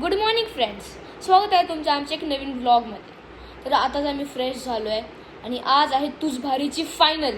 Good morning friends स्वागत आहे तुमच्या आमच्या एक नवीन ब्लॉगमध्ये तर आताच आम्ही फ्रेश झालो आहे आणि आज आहे तुझ भारीची फायनल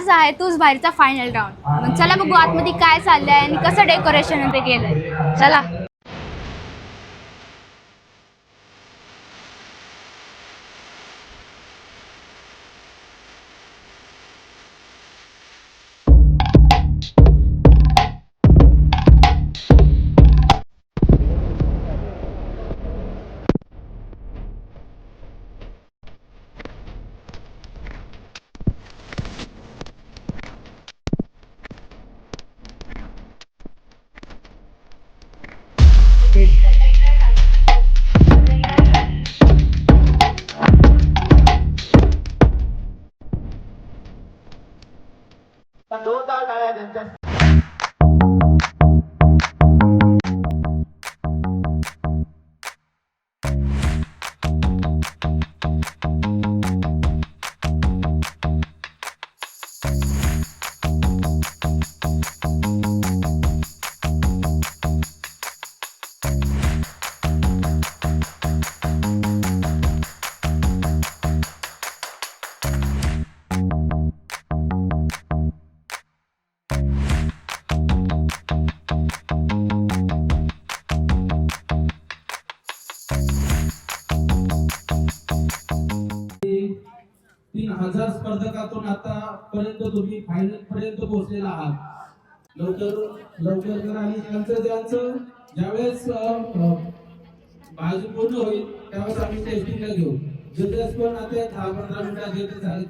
आज आहे तूच बाहेरचा फायनल राऊंड मग चला बघू आतमध्ये काय चाललंय आणि कसं डेकोरेशन ते केलंय चला. तीन आतापर्यंत तुम्ही फायनल पर्यंत पोहोचलेला आहात. लवकर लवकर करा आणि त्यांचं ज्यांचं ज्यावेळेस बाजू पूर्ण होईल त्यावेळेस आम्ही टेस्टिंगला घेऊ. जजेस पण आता दहा पंधरा मिनिटात येते झाले.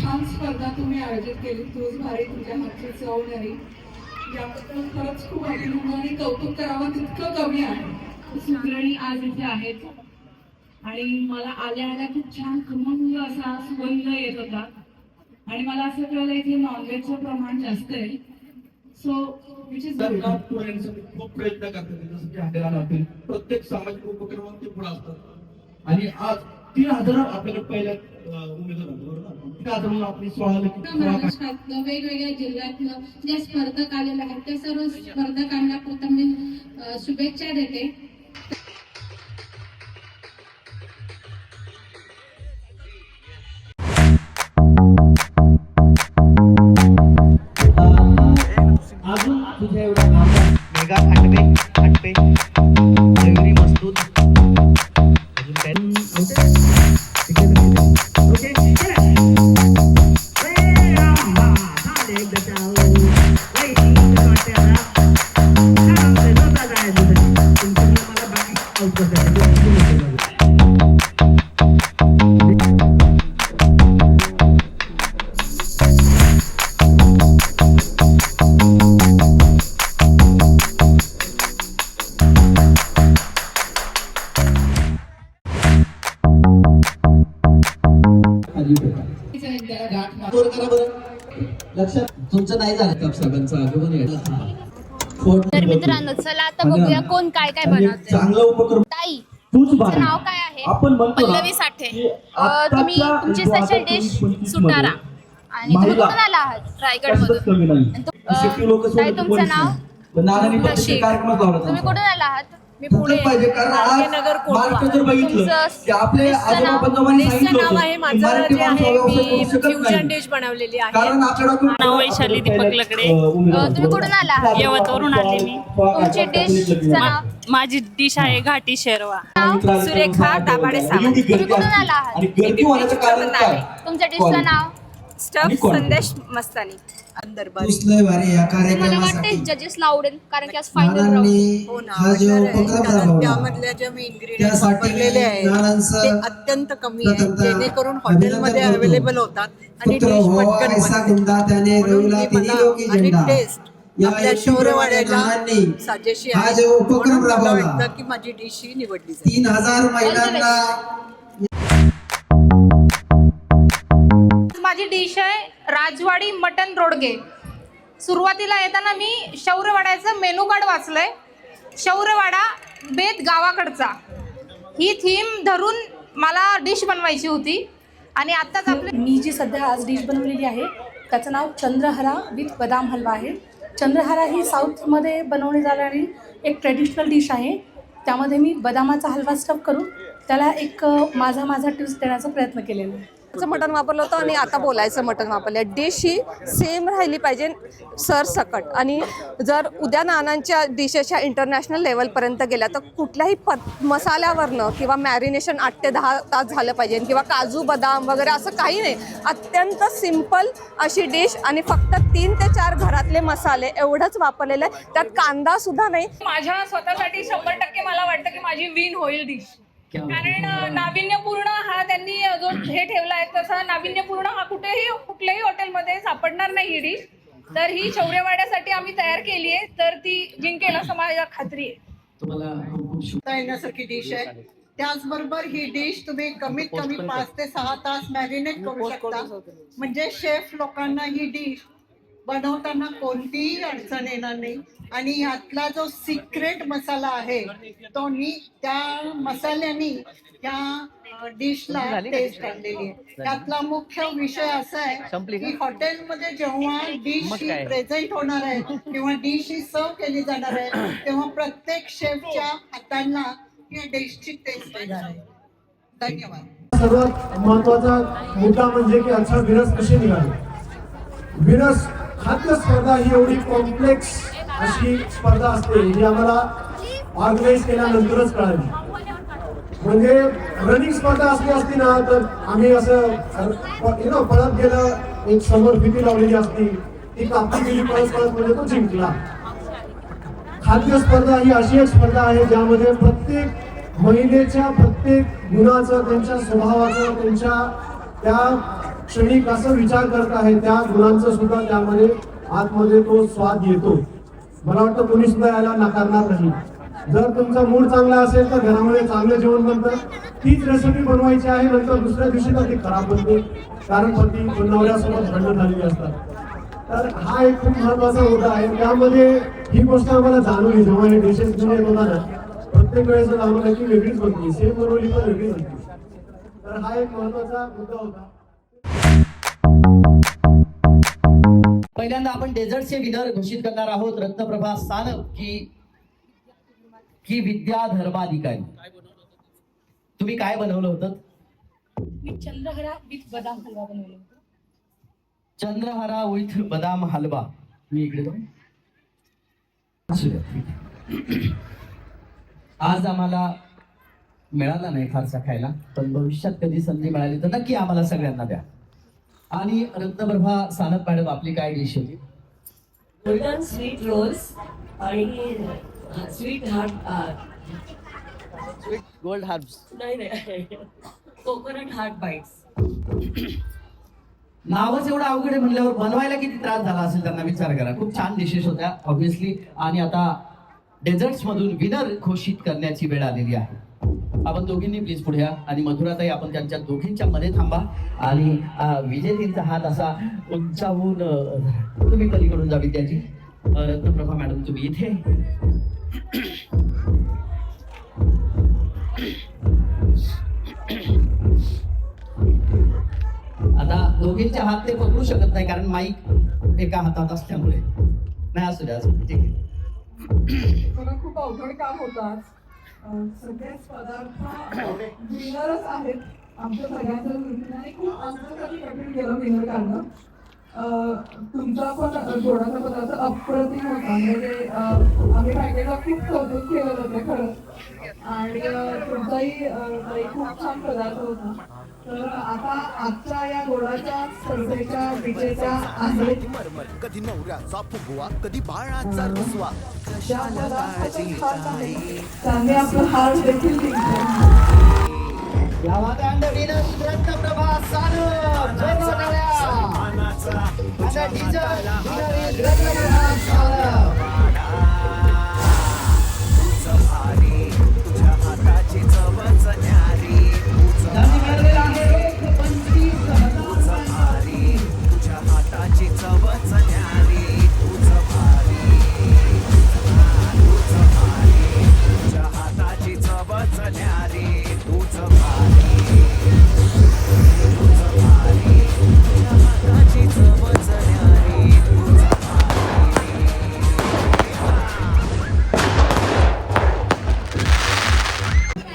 छान स्पर्धा तुम्ही आयोजित केली. तूच भारी तुझ्या हातची चव नाही याबद्दल खरंच खूप अभिनंदन आणि कौतुक करावं तितकं कमी आहे. सुग्रणी आज इथे आहेत. आणि मला आल्या आल्या खूप छान खमंग असा सुगंध येत होता. आणि मला असं कळलं इथे नॉनव्हेजचं प्रमाण जास्त आहे. सो विच इज खूप प्रयत्न करतात जसं की प्रत्येक सामाजिक उपक्रमात ते पुढे असतात. आणि आज तीन हजार आपल्याकडे पहिल्या महाराष्ट्रातलं वेगवेगळ्या जिल्ह्यातलं जे स्पर्धक आलेले आहेत त्या सर्व स्पर्धकांना प्रथम मी शुभेच्छा देते. का साहेबांचं आगमन आहे तर मित्रांनो चला आता बघूया कोण काय काय बनवतंय. चांगला उपक्रम ताई तुमचं. नाव काय आहे? आपण पल्लवी साठे. तुम्ही तुमची स्पेशल डिश 2025 सुटारा. आणि तुम्ही कुठून आला आहात? रायगड मधून तुमचं नाव? तुम्ही कुठून आला आहात? मी पुणे तसंच पाहिजे? कारण आजोबा नाव- आहे माझं जे आहे मी फ्युजन. डिश बनवलेली आहे. नाव वैशाली दीपक लकडे. तुम्ही कुठून आला? यवतवरून आले मी. तुमची नाव? माझी डिश आहे घाटी शेरवा. सुरेखा दाभाडे सावंत. तुम्ही कुठून. आला आहात? तुमच्या डिशचं नाव? स्टफ? संदेश मस्तानी. अंदरबारी दुसरं वारी या मला वाटते कार्यक्रमासाठी जजेसला आवडेल कारण की आज फायनल राऊंड नानांनी हो ना हा जो आवडणार आहे. उपक्रम कारण राबवला. त्यामधल्या ज्या मी इन्ग्रेडियंट त्यासाठी वापरलेले आहेत नानांचं ते अत्यंत कमी आहेत. प्रथमतः जेणेकरून अभिनंदन हॉटेलमध्ये करतो. अवेलेबल होतात आणि पुत्र डिश व्हावा पटकन ऐसा बनते. गुंडा त्याने म्हणून रविला मी तिन्ही मला लोकी आणि झेंडा. टेस्ट या आपल्या युक्तीप्रमाणे शौर्यवाड्याला नानांनी साजेशी हा आहे. जो उपक्रम म्हणून मला राबवला. वाटतं की माझी डिश ही निवडली जाईल. तीन हजार महिलांना माझी डिश आहे राजवाडी मटन रोडगे. सुरुवातीला येताना मी शौर्यवाड्याचं मेनू कार्ड वाचलंय. शौर्यवाडा बेत गावाकडचा. ही थीम धरून मला डिश बनवायची होती. आणि आत्ताच आपले मी जी सध्या आज डिश बनवलेली आहे त्याचं नाव चंद्रहरा विथ बदाम हलवा आहे. चंद्रहरा ही साऊथमध्ये बनवली जाणारी एक ट्रेडिशनल डिश आहे. त्यामध्ये मी बदामाचा हलवा स्टफ करून त्याला एक माझा माझा ट्विस्ट देण्याचा प्रयत्न केलेला आहे. मटण वापरलं होतं आणि आता बोलायचं मटण वापरलं डिश ही सेम राहिली पाहिजे सरसकट आणि जर उद्या नानांच्या डिशेसच्या इंटरनॅशनल लेवलपर्यंत गेल्या तर कुठल्याही प मसाल्यावरनं किंवा मॅरिनेशन आठ ते दहा तास झालं पाहिजे. किंवा काजू बदाम वगैरे असं काही नाही. अत्यंत सिंपल अशी डिश आणि फक्त तीन ते चार घरातले मसाले एवढंच वापरलेलं आहे. त्यात कांदा सुद्धा नाही. माझ्या स्वतःसाठी शंभर टक्के मला वाटतं की माझी विन होईल डिश कारण अ, नाविन्यपूर्ण हा त्यांनी जो हे ठेवला आहे तसा नाविन्यपूर्ण हा कुठेही कुठल्याही हॉटेलमध्ये सापडणार नाही ही डिश तर ही शौर्यवाड्यासाठी आम्ही तयार केली आहे तर ती जिंकेल असं माझ्या खात्री आहे. तुम्हाला खूप खूप शुभ येण्यासारखी डिश आहे. त्याचबरोबर ही डिश तुम्ही कमीत कमी पाच ते सहा तास मॅरिनेट करू शकता. म्हणजे शेफ लोकांना ही डिश बनवताना कोणतीही अडचण येणार नाही. आणि ह्यातला जो सिक्रेट मसाला आहे तो नी त्या मसाल्यानी त्या डिशला टेस्ट आणलेली आहे. त्यातला मुख्य विषय असा आहे की हॉटेलमध्ये जेव्हा डिश ही प्रेझेंट होणार आहे किंवा डिश ही सर्व केली जाणार आहे तेव्हा प्रत्येक शेफच्या हातांना या डिशची टेस्ट येणार आहे. धन्यवाद. सर्वात महत्त्वाचा मुद्दा म्हणजे की अच्छा विरस कशी निघाली? विरस खाद्य स्पर्धा ही एवढी कॉम्प्लेक्स अशी स्पर्धा असते ही आम्हाला ऑर्गनाईज केल्यानंतरच कळाली. म्हणजे रनिंग स्पर्धा असली असती ना तर आम्ही असं यु नो पळत गेलं एक समोर भीती लावलेली असती. ती कापली गेली पळत पळत म्हणजे तो जिंकला. खाद्य स्पर्धा ही अशी एक स्पर्धा आहे ज्यामध्ये प्रत्येक महिलेच्या प्रत्येक गुणाचं त्यांच्या स्वभावाचं त्यांच्या त्या क्षणिक असं विचार करत आहे त्या गुणांचं सुद्धा त्यामध्ये आतमध्ये तो स्वाद येतो मला वाटतं कोणी सुद्धा याला नाकारणार नाही. जर तुमचा मूड चांगला असेल तर घरामध्ये चांगलं जेवण बनतं. तीच रेसिपी बनवायची आहे नंतर दुसऱ्या दिवशी तर ते खराब बनते. कारण पती नवऱ्यासोबत भांडण झालेली असतात. तर हा एक खूप महत्त्वाचा मुद्दा आहे. त्यामध्ये ही गोष्ट आम्हाला जाणवली जेव्हा हे डिशेस घेऊन येत होता ना प्रत्येक वेळेस आम्हाला की वेगळीच बनते. सेम बनवली पण वेगळी बनते. तर हा एक महत्त्वाचा मुद्दा होता. पहिल्यांदा आपण डेझर्टचे विनर घोषित करणार आहोत. रत्नप्रभा सानप की की विद्या धर्माधिकारी. तुम्ही काय बनवलं होतं? मी चंद्रहरा विथ बदाम हलवा बनवला होता. चंद्रहारा विथ बदाम हलवा. मी इकडे. आज आम्हाला मिळाला नाही फारसा खायला पण भविष्यात कधी संधी मिळाली तर नक्की आम्हाला सगळ्यांना द्या. आणि रत्नप्रभा सानप मॅडम आपली काय डिश होती? गोल्डन स्वीट रोल्स आणि स्वीट हार्ट गोल्ड हार्ब्स नाही नाही. कोकोनट हार्ट बाईट्स नावच एवढं अवघड आहे म्हणल्यावर बनवायला किती त्रास झाला असेल त्यांना विचार करा. खूप छान डिशेस होत्या ऑब्विसली आणि आता डेझर्ट्स मधून विनर घोषित करण्याची वेळ आलेली आहे. आपण दोघींनी प्लीज पुढे या. आणि मधुराताई आपण त्यांच्या दोघींच्या मध्ये थांबा. आणि अं, विजेतींचा हात असा उंचावून तुम्ही पलीकडून जा विद्याजी रत्नप्रभा मॅडम तुम्ही इथे. आता दोघींच्या हात ते पकडू शकत नाही कारण माईक एका हातात असल्यामुळे. नाही असू द्या असू ठीक आहे. खूप अवघड काम होतं सगळेच पदार्थ विनरच आहेत. आमच्या सगळ्यांचं विनर खूप आमच्यासाठी कठीण गेलं विनर काढणं तुमचा पण गोडाचा पदार्थ अप्रतिम होता. म्हणजे आम्ही पॅकेटला खूप कौतुक केलं होतं खरंच आणि तुमचाही खूप छान पदार्थ होता. तर आता आजच्या या गोडाच्या स्पर्धेच्या विजेत्या आहेत. कधी नवऱ्याचा फुगवा कधी बाळाचा रुसवा. ज्या पदार्थाचा खास आहे त्याने आपलं हार देखील जिंकलं. या वादळांना winner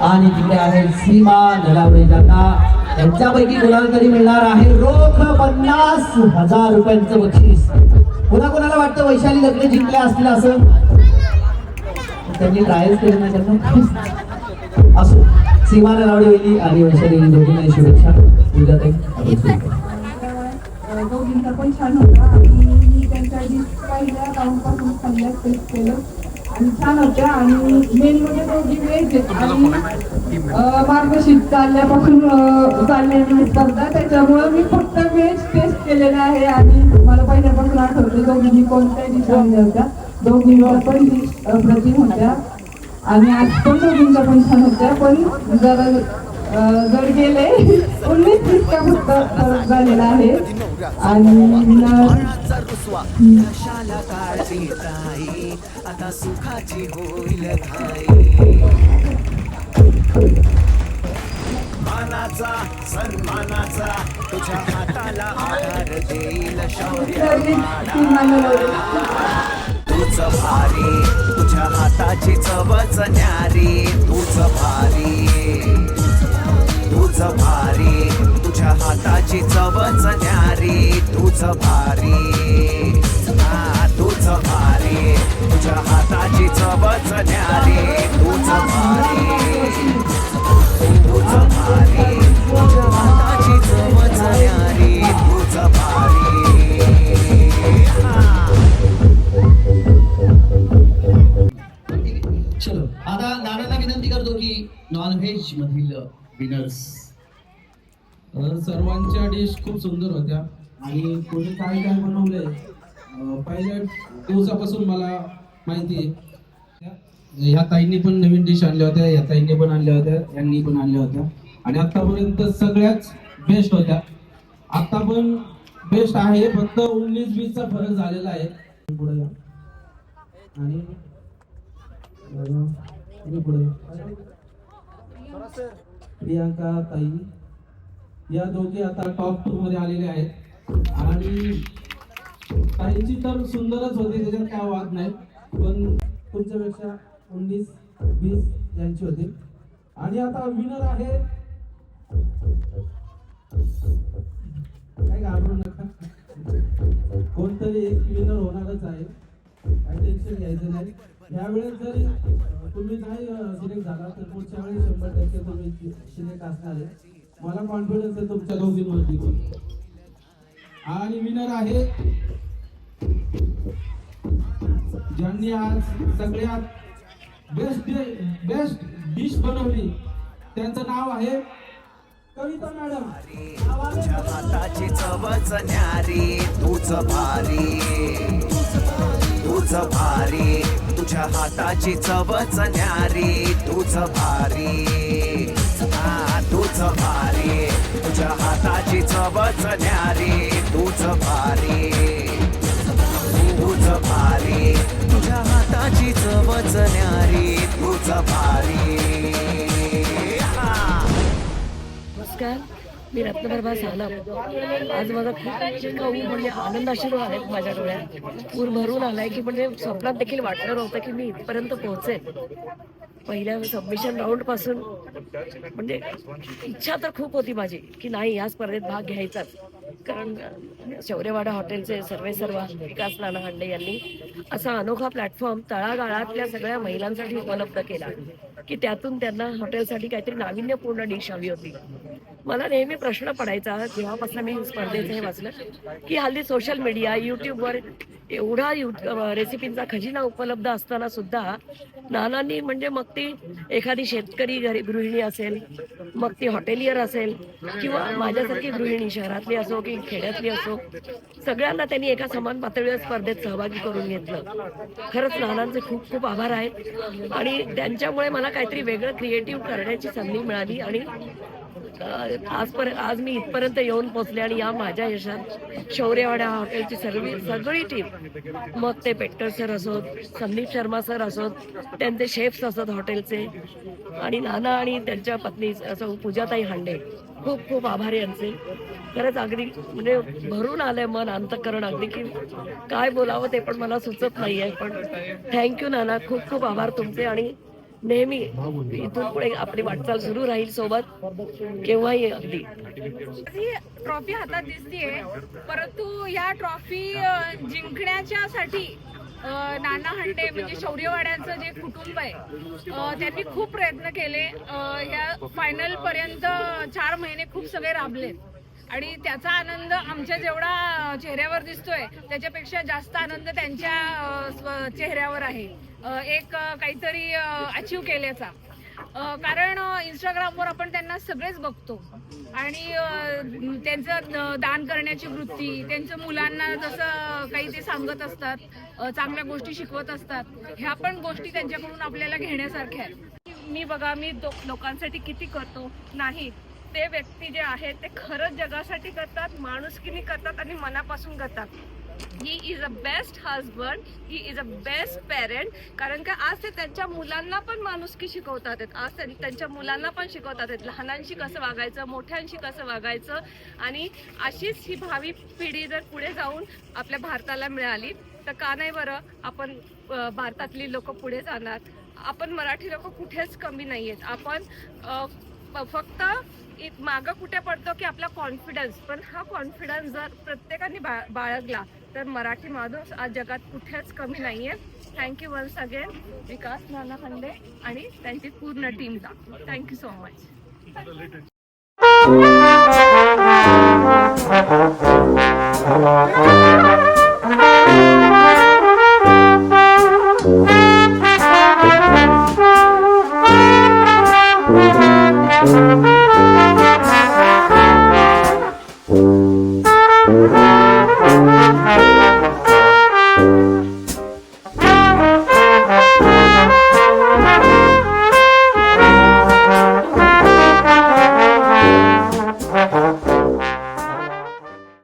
आणि तिकडे आहे सीमा नलावडे जाता. त्यांच्यापैकी कोणाला तरी मिळणार आहे रोख पन्नास हजार रुपयांचं बक्षीस. कोणा कोणाला वाटतं वैशाली लग्न जिंकल्या असतील असं? त्यांनी ट्रायल्स केले ना त्यांना. असो सीमा नलावडे वहिनी आणि वैशाली दोघींना शुभेच्छा. उद्या ताई दोघींचा पण छान होता आणि मी त्यांच्या डिश पहिल्या राऊंडपासून खाल्ल्यास टेस्ट केलं. आणि छान होत्या. आणि मेन म्हणजे दोघी वेज आहेत आणि मार्गशीर्ष चालल्यापासून चाललेली स्पर्धा त्याच्यामुळे मी फक्त वेज टेस्ट केलेला आहे आणि मला पहिल्यापासून आठवतं दोघींनी कोणत्या डिश आणल्या होत्या. दोघींच्या पण अप्रतिम होत्या. आणि आज पण दोघींच्या पण छान होत्या. पण जर जर गेले उन्नीस वीसचा फक्त झालेला आहे. आणि आता सुखाची होईल मानाचा सन्मानाचा तुझ्या हाताला आधार देईल शौर्य तूच भारी तुझ्या हाताची चवच न्यारी. तूच भारी तूच भारी तुझ्या हाताची चवच न्यारी. तूच भारी. तूच भारी तुझ्या हाताची चवच न्यारी तूच भारी तूच भारी तुझ्या हाताची चवच न्यारी तूच भारी चलो आता नानांना विनंती करतो की मधील विनर्स सर्वांच्या डिश खूप सुंदर होत्या. आणि कोणी काय काय बनवलंय? पहिल्या दिवसापासून मला माहिती आहे. ह्या ताईंनी पण नवीन डिश आणल्या होत्या या ताईंनी पण आणल्या होत्या यांनी पण आणल्या होत्या. आणि आतापर्यंत सगळ्याच बेस्ट होत्या. आता पण बेस्ट आहे फक्त उन्नीस वीसचा फरक झालेला आहे. पुढे आणि प्रियांका ताई. या दोघी आता टॉप टू मध्ये आलेल्या आहेत. आणि काहींची तर सुंदरच होती त्याच्यात काय वाद नाही. पण तुमच्यापेक्षा उन्नीस वीस यांची होती. आणि आता विनर आहे. काय घाबरू नका. कोणतरी एक विनर होणारच आहे. काही टेन्शन घ्यायचं नाही. यावेळेस जरी तुम्ही नाही सिलेक्ट झाला तर पुढच्या वेळेस शंभर टक्के तुम्ही सिलेक्ट असणार आहे. मला कॉन्फिडन्स आहे तुमच्या दोघींवरती. आणि विनर आहे ज्यांनी आज सगळ्यात बेस्ट बेस्ट डिश बनवली त्यांचं नाव आहे कविता मॅडम. हाताची चवच न्यारी तूच भारी. तूच भारी तुझ्या हाताची चवच न्यारी तूच भारी. तूच भारी तुझ्या हाताची चवच न्यारी तूच भारी. न्यारी तूच भारी. नमस्कार मी रत्नप्रभा सानप. आज माझा खूप कवी म्हणजे आनंदाशीर आशीर्वाद आहेत माझ्या डोळ्यात. पूर भरून आलाय की म्हणजे स्वप्नात देखील वाटलं नव्हतं की मी इथपर्यंत पोहोचेल पहिल्या सबमिशन राऊंडपासून म्हणजे इच्छा तर खूप होती माझी की नाही या स्पर्धेत भाग घ्यायचाच. कारण शौर्यवाडा हॉटेलचे सर्वे सर्व विकास नाना हांडे यांनी असा अनोखा प्लॅटफॉर्म तळागाळातल्या सगळ्या महिलांसाठी उपलब्ध केला की त्यातून त्यांना हॉटेलसाठी काहीतरी नाविन्यपूर्ण डिश हवी होती. मला नेहमी प्रश्न पडायचा जेव्हापासून मी स्पर्धेचं हे वाचलं की हल्ली सोशल मीडिया युट्यूबवर एवढा यू रेसिपींचा खजिना उपलब्ध असताना सुद्धा नानांनी म्हणजे मग ती एखादी शेतकरी घरी गृहिणी असेल मग ती हॉटेलियर असेल किंवा माझ्यासारखी गृहिणी शहरातली असो की खेड्यातली असो सगळ्यांना त्यांनी एका समान पातळीवर स्पर्धेत सहभागी करून घेतलं. खरंच नानांचे खूप खूप आभार आहेत. आणि त्यांच्यामुळे मला काहीतरी वेगळं क्रिएटिव्ह करण्याची संधी मिळाली आणि आजपर्यंत आज मी इथपर्यंत येऊन पोहोचले आणि या माझ्या यशात शौर्यवाड्या हॉटेलची सगळी सगळी टीम मग ते पेट्टर सर असोत संदीप शर्मा सर असोत त्यांचे शेफ्स असोत हॉटेलचे आणि नाना आणि त्यांच्या पत्नी असं पूजाताई हांडे. खूप खूप आभार यांचे. खरंच अगदी म्हणजे भरून आलंय मन अंतकरण अगदी की काय बोलावं ते पण मला सुचत नाहीये पण थँक्यू नाना. खूप खूप आभार तुमचे आणि नेहमी इथून पुढे आपली वाटचाल सुरू राहील सोबत. केव्हाही अगदी. ही ट्रॉफी हातात दिसतीये परंतु या ट्रॉफी जिंकण्याच्यासाठी नाना हंडे म्हणजे शौर्यवाड्यांचं जे कुटुंब आहे त्यांनी खूप प्रयत्न केले. या फायनल पर्यंत चार महिने खूप सगळे राबले आणि त्याचा आनंद आमच्या जेवढा चेहऱ्यावर दिसतोय त्याच्यापेक्षा जास्त आनंद त्यांच्या स्व- चेहऱ्यावर आहे. एक काहीतरी अचीव केल्याचा. कारण इंस्टाग्रामवर आपण त्यांना सगळेच बघतो. आणि त्यांचं दान करण्याची वृत्ती त्यांच्या मुलांना जसं काही ते सांगत असतात चांगल्या गोष्टी शिकवत असतात ह्या पण गोष्टी त्यांच्याकडून आपल्याला घेण्यासारख्या आहेत. मी बघा मी दो- लोकांसाठी किती करतो? नाही. ते व्यक्ती जे आहेत ते खरंच जगासाठी करतात माणुसकीने करतात आणि मनापासून करतात he is a best husband he is a best parent कारण का आज ते त्यांच्या मुलांना पण माणुसकी शिकवतात आहेत. आज त्यांच्या मुलांना पण शिकवतात आहेत. लहानांशी कसं वागायचं मोठ्यांशी कसं वागायचं आणि अशीच ही भावी पिढी जर पुढे जाऊन आपल्या भारताला मिळाली तर का नाही बरं आपण भारतातली लोक पुढे जाणार आपण मराठी लोक कुठेच कमी नाही आहेत आपण फक्त मागं कुठे पडतो की आपला कॉन्फिडन्स पण हा कॉन्फिडन्स जर प्रत्येकाने बा बाळगला तर मराठी माणूस आज जगात कुठेच कमी नाही आहे thank you once again Vikas Nana Khande आणि त्यांची पूर्ण टीमला थँक्यू सो मच